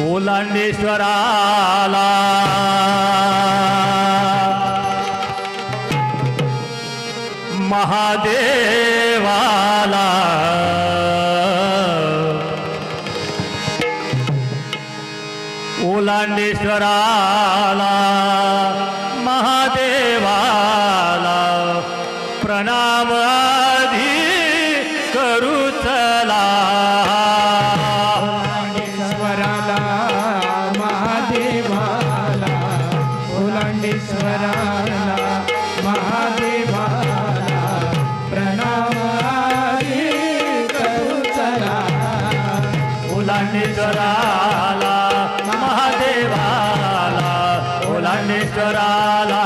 ओलांडेश्वराला महादेवाला. ओलांडेश्वराला ओलांडेश्वराला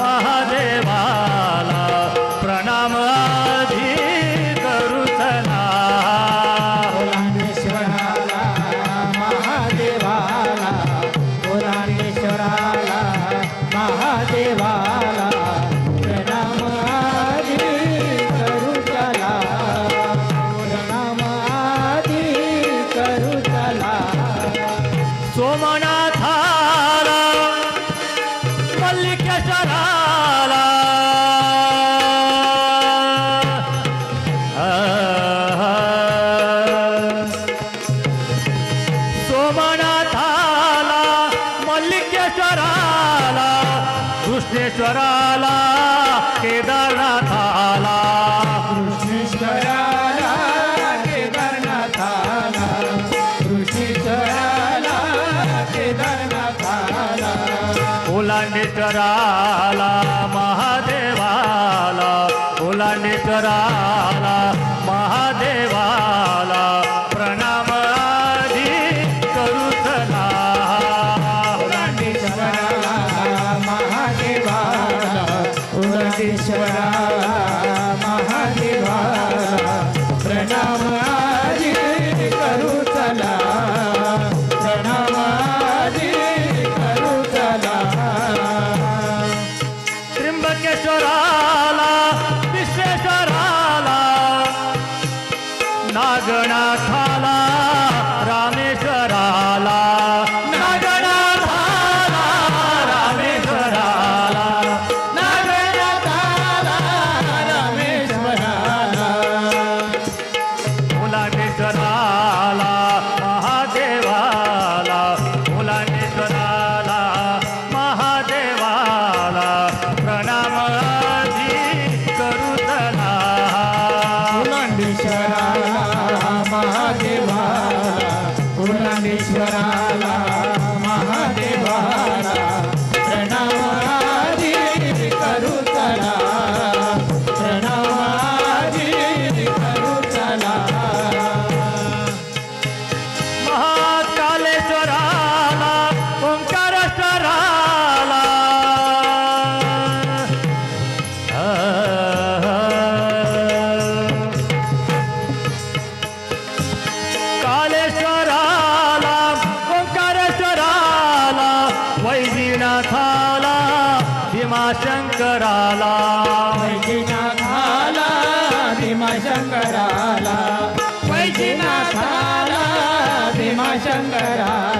महादेवाला प्रणाम आधी करू चला. ओलांडेश्वराला महादेवाला ओलांडेश्वराला महादेवाला प्रणाम आधी करू चला. प्रणाम आधी करू चला. सोमनाथाला कृष्णेश्वराला केदारनाथाला कृष्णेश्वराला केदारनाथाला कृष्णेश्वराला केदारनाथाला ओलांडेश्वराला महादेवाला ओलांडेश्वराला ओलांडेश्वराला वैद्यनाथाला भीमाशंकराला. वैजनाथाला भीमाशंकराला. वैजनाथाला भीमाशंकराला.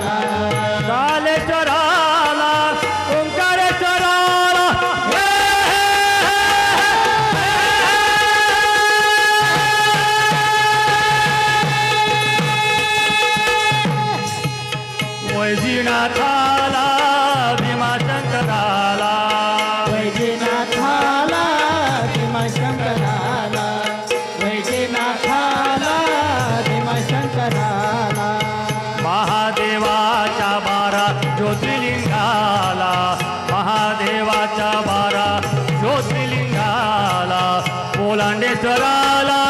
ओलांडेश्वराला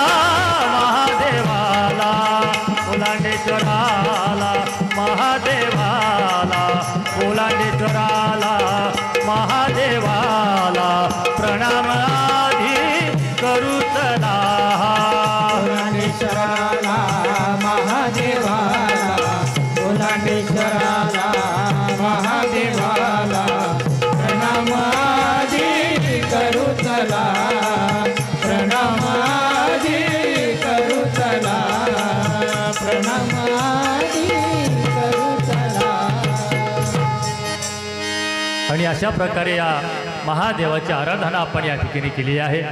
महादेवाला. ओलांडेश्वराला महादेवाला. ओलांडेश्वराला महादेवाला. प्रणाम आधी करू चला ओलांडेश्वराला महादेवाला. ओलांडेश्वराला महादेवाला. प्रणामाजी करू चला अशा प्रकारे या महादेवाची आराधना आपण या ठिकाणी केली आहे.